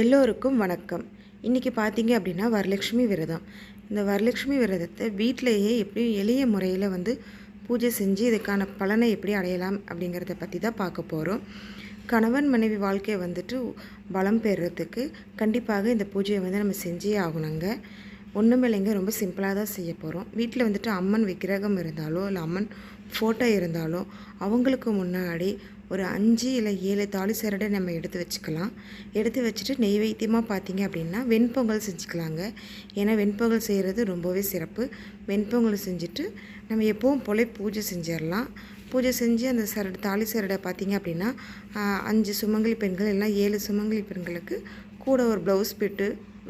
எல்லோருக்கும் வணக்கம். இன்றைக்கி பார்த்தீங்க அப்படின்னா வரலட்சுமி விரதம். இந்த வரலட்சுமி விரதத்தை வீட்டிலேயே எப்படி எளிய முறையில் வந்து பூஜை செஞ்சு இதுக்கான பலனை எப்படி அடையலாம் அப்படிங்கிறத பற்றி தான் பார்க்க போகிறோம் கணவன் மனைவி வாழ்க்கையை வந்துட்டு பலம் பெறுறதுக்கு கண்டிப்பாக இந்த பூஜையை வந்து நம்ம செஞ்சே ஆகணுங்க. ஒன்றும் இல்லைங்க ரொம்ப சிம்பிளாக தான் செய்ய போகிறோம் வீட்டில் வந்துட்டு அம்மன் விக்கிரகம் இருந்தாலோ இல்லை அம்மன் ஃபோட்டோ இருந்தாலோ அவங்களுக்கு முன்னாடி ஒரு அஞ்சு இல்லை ஏழு தாலி சரடை நம்ம எடுத்து வச்சுக்கலாம். எடுத்து வச்சுட்டு நெய்வேத்தியமாக பார்த்தீங்க அப்படின்னா வெண்பொங்கல் செஞ்சுக்கலாங்க. ஏன்னா வெண்பொங்கல் செய்கிறது ரொம்பவே சிறப்பு. வெண்பொங்கல் செஞ்சுட்டு நம்ம எப்போவும் போல பூஜை செஞ்சிடலாம் பூஜை செஞ்சு அந்த சரடு தாலி சரடை பார்த்தீங்க அப்படின்னா அஞ்சு சுமங்கலி பெண்கள் இல்லை ஏழு சுமங்கலி பெண்களுக்கு கூட ஒரு ப்ளவுஸ் பிட்டு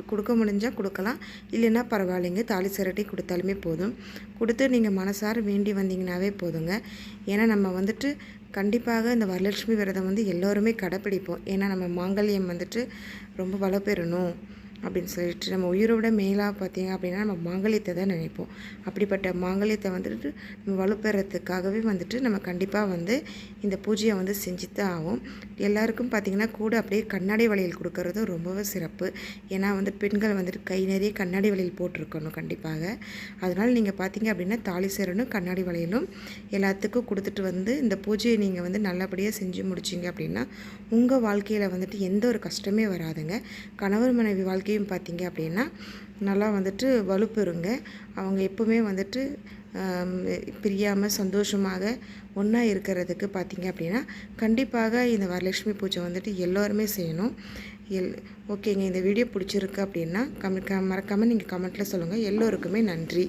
கொடுக்க முடிஞ்சால் கொடுக்கலாம். இல்லைன்னா பரவாயில்லைங்க. தாலி சிரட்டி கொடுத்தாலுமே போதும். கொடுத்து நீங்கள் மனசார வேண்டி வந்தீங்கனாவே போதுங்க. ஏன்னா நம்ம வந்துட்டு கண்டிப்பாக இந்த வரலட்சுமி விரதம் வந்து எல்லோருமே கடைப்பிடிப்போம். ஏன்னா நம்ம மாங்கல்யம் வந்துட்டு ரொம்ப வளப்பெறணும் அப்படின்னு சொல்லிட்டு நம்ம உயிரோட மேலாக பார்த்தீங்க அப்படின்னா நம்ம மாங்கலியத்தை தான் நினைப்போம். அப்படிப்பட்ட மாங்கலியத்தை வந்துட்டு நம்ம வலுப்பெறத்துக்காகவே வந்துட்டு நம்ம கண்டிப்பாக வந்து இந்த பூஜையை வந்து செஞ்சு தான் ஆகும் எல்லாருக்கும் பார்த்திங்கன்னா கூட அப்படியே கண்ணாடி வளையல் கொடுக்கறது ரொம்பவே சிறப்பு. ஏன்னா வந்து பெண்கள் வந்துட்டு கை நிறைய கண்ணாடி வளையல் போட்டிருக்கணும் கண்டிப்பாக. அதனால் நீங்கள் பார்த்தீங்க அப்படின்னா தாலிசேரனும் கண்ணாடி வளையலும் எல்லாத்துக்கும் கொடுத்துட்டு வந்து இந்த பூஜையை நீங்கள் வந்து நல்லபடியாக செஞ்சு முடிச்சிங்க அப்படின்னா உங்கள் வாழ்க்கையில் வந்துட்டு எந்த ஒரு கஷ்டமே வராதுங்க. கணவர் மனைவி வாழ்க்கையை இங்கேயும் பார்த்தீங்க அப்படின்னா நல்லா வந்துட்டு வலுப்பெறுங்க. அவங்க எப்போவுமே வந்துட்டு பிரியாமல் சந்தோஷமாக ஒன்றா இருக்கிறதுக்கு பார்த்தீங்க அப்படின்னா கண்டிப்பாக இந்த வரலட்சுமி பூஜை வந்துட்டு எல்லோருமே செய்யணும். எல் ஓகேங்க இந்த வீடியோ பிடிச்சிருக்கு அப்படின்னா கமெண்ட் மறக்காமல் நீங்கள் கமெண்ட்டில் சொல்லுங்கள் எல்லோருக்குமே நன்றி.